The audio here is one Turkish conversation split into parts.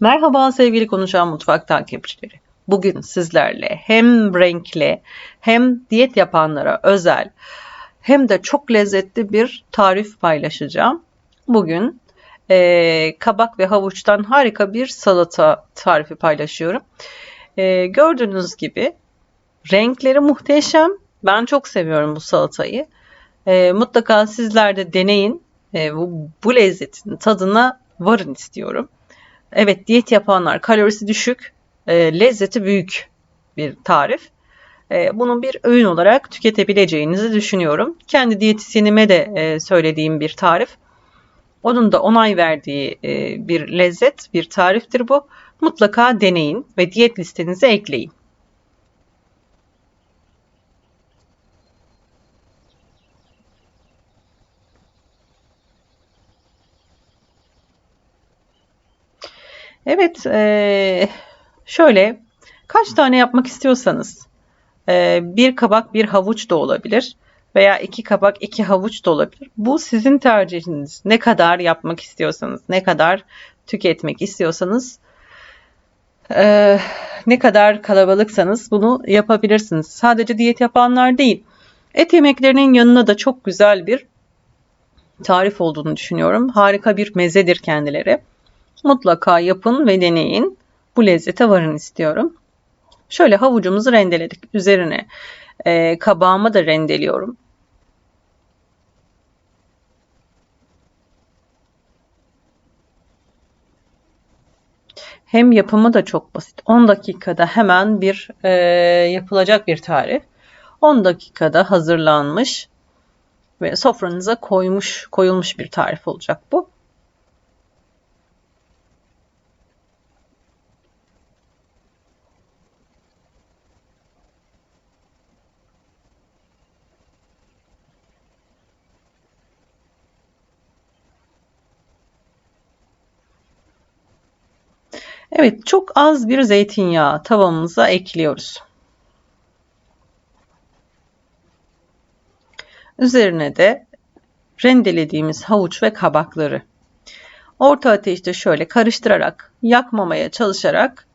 Merhaba sevgili Konuşan Mutfak takipçileri. Bugün sizlerle hem renkli hem diyet yapanlara özel hem de çok lezzetli bir tarif paylaşacağım. Bugün e, kabak ve havuçtan harika bir salata tarifi paylaşıyorum. E, gördüğünüz gibi renkleri muhteşem. Ben çok seviyorum bu salatayı. E, mutlaka sizler de deneyin. E, bu, bu lezzetin tadına varın istiyorum. Evet diyet yapanlar kalorisi düşük, e, lezzeti büyük bir tarif. E, bunu bir öğün olarak tüketebileceğinizi düşünüyorum. Kendi diyetisyenime de e, söylediğim bir tarif. Onun da onay verdiği e, bir lezzet, bir tariftir bu. Mutlaka deneyin ve diyet listenize ekleyin. Evet, e, şöyle kaç tane yapmak istiyorsanız e, bir kabak bir havuç da olabilir veya iki kabak iki havuç da olabilir. Bu sizin tercihiniz. Ne kadar yapmak istiyorsanız, ne kadar tüketmek istiyorsanız, e, ne kadar kalabalıksanız bunu yapabilirsiniz. Sadece diyet yapanlar değil, et yemeklerinin yanına da çok güzel bir tarif olduğunu düşünüyorum. Harika bir mezedir kendileri. Mutlaka yapın ve deneyin. Bu lezzete varın istiyorum. Şöyle havucumuzu rendeledik. Üzerine e, kabağımı da rendeliyorum. Hem yapımı da çok basit. 10 dakikada hemen bir e, yapılacak bir tarif. 10 dakikada hazırlanmış ve sofranıza koymuş koyulmuş bir tarif olacak bu. Evet, çok az bir zeytinyağı tavamıza ekliyoruz. Üzerine de rendelediğimiz havuç ve kabakları orta ateşte şöyle karıştırarak, yakmamaya çalışarak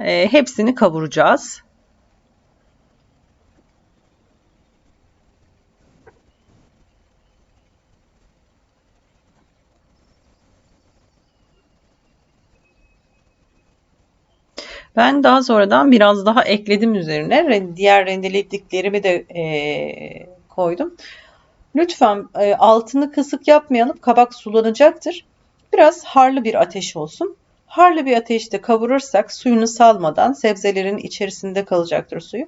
e, hepsini kavuracağız. Ben daha sonradan biraz daha ekledim üzerine. Diğer rendelediklerimi de e, koydum. Lütfen e, altını kısık yapmayalım. Kabak sulanacaktır. Biraz harlı bir ateş olsun. Harlı bir ateşte kavurursak suyunu salmadan sebzelerin içerisinde kalacaktır suyu.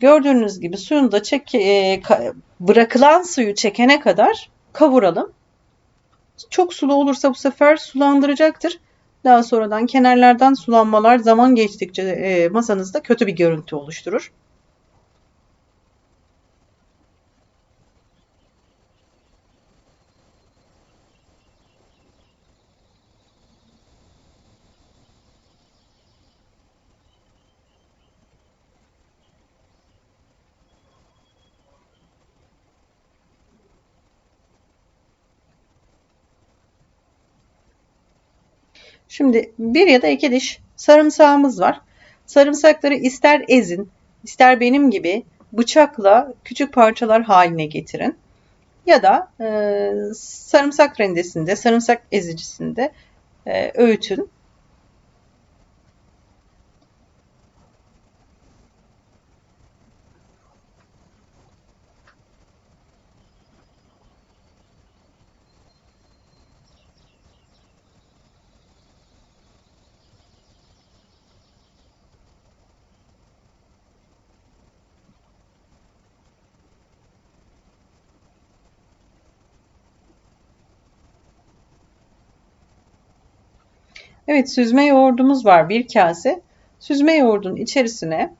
Gördüğünüz gibi suyunu da çek, e, bırakılan suyu çekene kadar kavuralım. Çok sulu olursa bu sefer sulandıracaktır. Daha sonradan kenarlardan sulanmalar zaman geçtikçe e, masanızda kötü bir görüntü oluşturur. Şimdi bir ya da iki diş sarımsağımız var. Sarımsakları ister ezin, ister benim gibi bıçakla küçük parçalar haline getirin. Ya da e, sarımsak rendesinde, sarımsak ezicisinde e, öğütün. Evet süzme yoğurdumuz var bir kase. Süzme yoğurdun içerisine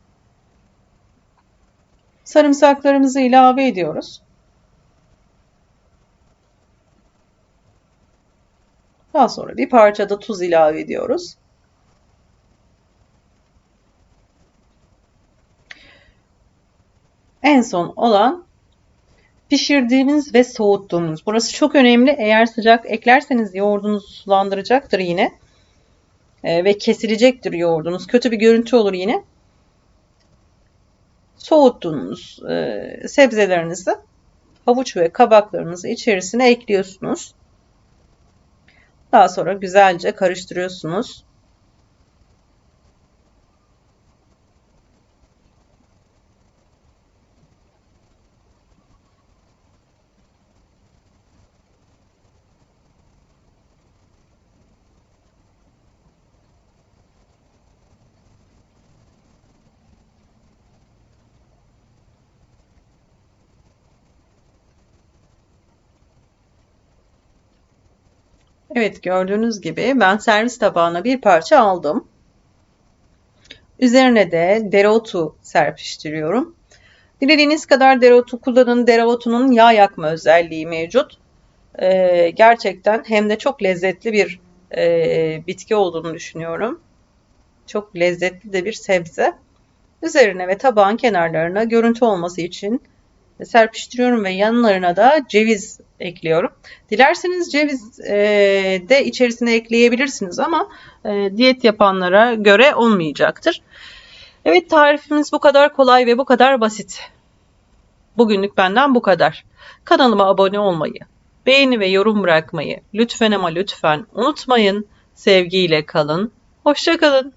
sarımsaklarımızı ilave ediyoruz. Daha sonra bir parça da tuz ilave ediyoruz. En son olan pişirdiğimiz ve soğuttuğumuz. Burası çok önemli. Eğer sıcak eklerseniz yoğurdunuzu sulandıracaktır yine. E, ve kesilecektir yoğurdunuz. Kötü bir görüntü olur yine. Soğuttuğunuz e, sebzelerinizi havuç ve kabaklarınızı içerisine ekliyorsunuz. Daha sonra güzelce karıştırıyorsunuz. Evet gördüğünüz gibi ben servis tabağına bir parça aldım. Üzerine de dereotu serpiştiriyorum. Dilediğiniz kadar dereotu kullanın. Dereotunun yağ yakma özelliği mevcut. Ee, gerçekten hem de çok lezzetli bir e, bitki olduğunu düşünüyorum. Çok lezzetli de bir sebze. Üzerine ve tabağın kenarlarına görüntü olması için serpiştiriyorum ve yanlarına da ceviz ekliyorum. Dilerseniz ceviz e, de içerisine ekleyebilirsiniz ama e, diyet yapanlara göre olmayacaktır. Evet tarifimiz bu kadar kolay ve bu kadar basit. Bugünlük benden bu kadar. Kanalıma abone olmayı, beğeni ve yorum bırakmayı lütfen ama lütfen unutmayın. Sevgiyle kalın. Hoşçakalın.